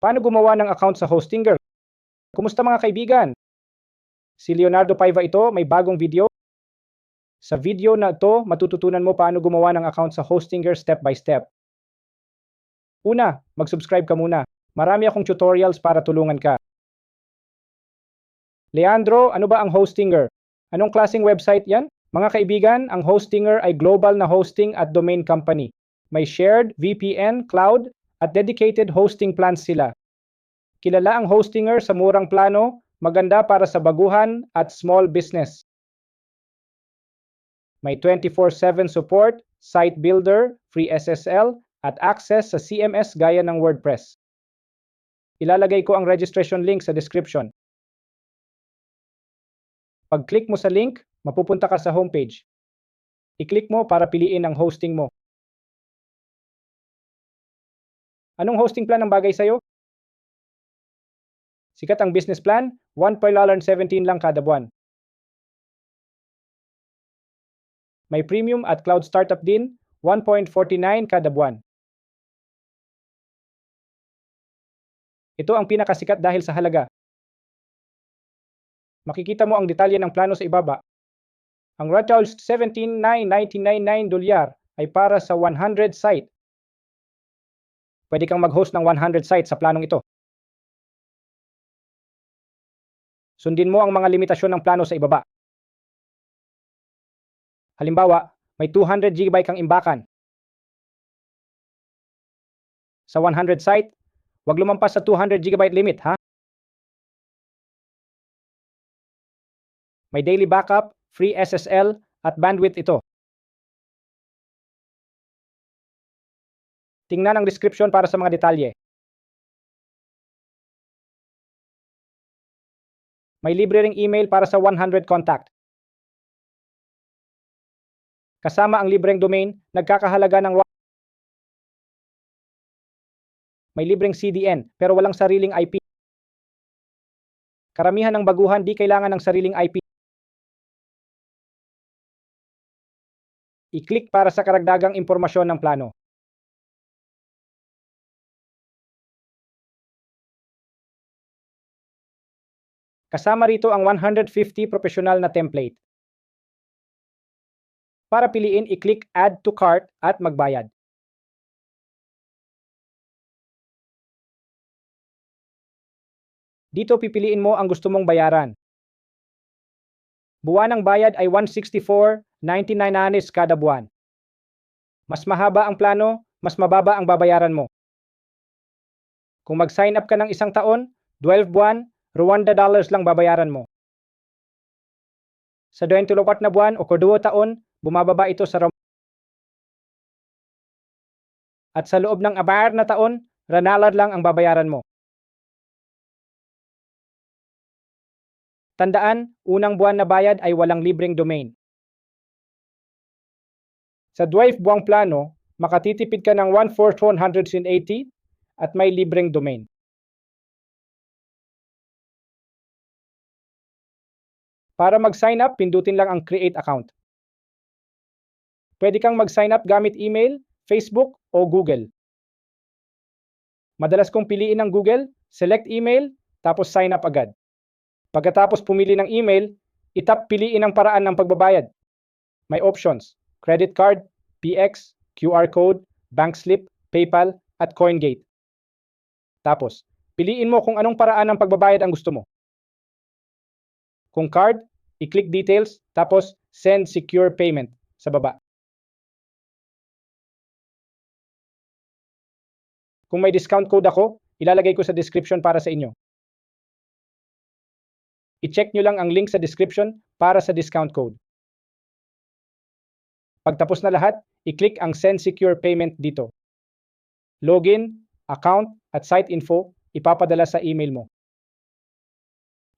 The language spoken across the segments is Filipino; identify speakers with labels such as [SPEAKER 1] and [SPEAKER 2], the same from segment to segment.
[SPEAKER 1] Paano gumawa ng account sa Hostinger? Kumusta mga kaibigan? Si Leonardo Paiva ito, may bagong video. Sa video na ito, matututunan mo paano gumawa ng account sa Hostinger step by step. Una, mag-subscribe ka muna. Marami akong tutorials para tulungan ka. Leandro, ano ba ang Hostinger? Anong klaseng website yan? Mga kaibigan, ang Hostinger ay global na hosting at domain company. May shared VPN, cloud, at dedicated hosting plans sila. Kilala ang Hostinger sa murang plano, maganda para sa baguhan at small business. May 24/7 support, site builder, free SSL, at access sa CMS gaya ng WordPress. Ilalagay ko ang registration link sa description. Pag-click mo sa link, mapupunta ka sa homepage. I-click mo para piliin ang hosting mo. Anong hosting plan ang bagay sa'yo? Sikat ang business plan, $1.17 lang kada buwan. May premium at cloud startup din, 1.49 kada buwan. Ito ang pinakasikat dahil sa halaga. Makikita mo ang detalye ng plano sa ibaba. Ang Rathaus 17,999 dolyar ay para sa 100 site. Pwede kang mag-host ng 100 sites sa planong ito. Sundin mo ang mga limitasyon ng plano sa ibaba. Halimbawa, may 200 GB kang imbakan. Sa 100 site, huwag lumampas sa 200 GB limit, ha? May daily backup, free SSL, at bandwidth ito. Tingnan ang description para sa mga detalye. May libre ring email para sa 100 contact. Kasama ang libreng domain, nagkakahalaga ng May libreng CDN pero walang sariling IP. Karamihan ng baguhan di kailangan ng sariling IP. I-click para sa karagdagang impormasyon ng plano. Kasama rito ang 150 professional na template. Para piliin, i-click Add to Cart at magbayad. Dito pipiliin mo ang gusto mong bayaran. Buwan ng bayad ay 164.99 anis kada buwan. Mas mahaba ang plano, mas mababa ang babayaran mo. Kung mag-sign up ka ng isang taon, 12 buwan, Rwanda dollars lang babayaran mo. Sa 24 na buwan o kuduo taon, bumababa ito sa Ram- At sa loob ng abayar na taon, ranalar lang ang babayaran mo. Tandaan, unang buwan na bayad ay walang libreng domain. Sa 12 buwang plano, makatitipid ka ng 1,480 at may libreng domain. Para mag-sign up, pindutin lang ang create account. Pwede kang mag-sign up gamit email, Facebook, o Google. Madalas kong piliin ng Google, select email, tapos sign up agad. Pagkatapos pumili ng email, itap piliin ang paraan ng pagbabayad. May options, credit card, PX, QR code, bank slip, PayPal, at CoinGate. Tapos, piliin mo kung anong paraan ng pagbabayad ang gusto mo. Kung card, i-click details, tapos send secure payment sa baba. Kung may discount code ako, ilalagay ko sa description para sa inyo. I-check nyo lang ang link sa description para sa discount code. Pagtapos na lahat, i-click ang Send Secure Payment dito. Login, account, at site info ipapadala sa email mo.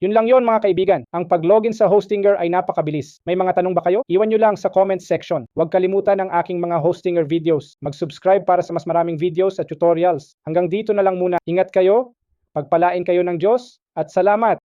[SPEAKER 1] Yun lang yon mga kaibigan. Ang pag-login sa Hostinger ay napakabilis. May mga tanong ba kayo? Iwan nyo lang sa comment section. Huwag kalimutan ang aking mga Hostinger videos. Mag-subscribe para sa mas maraming videos at tutorials. Hanggang dito na lang muna. Ingat kayo, pagpalain kayo ng Diyos, at salamat!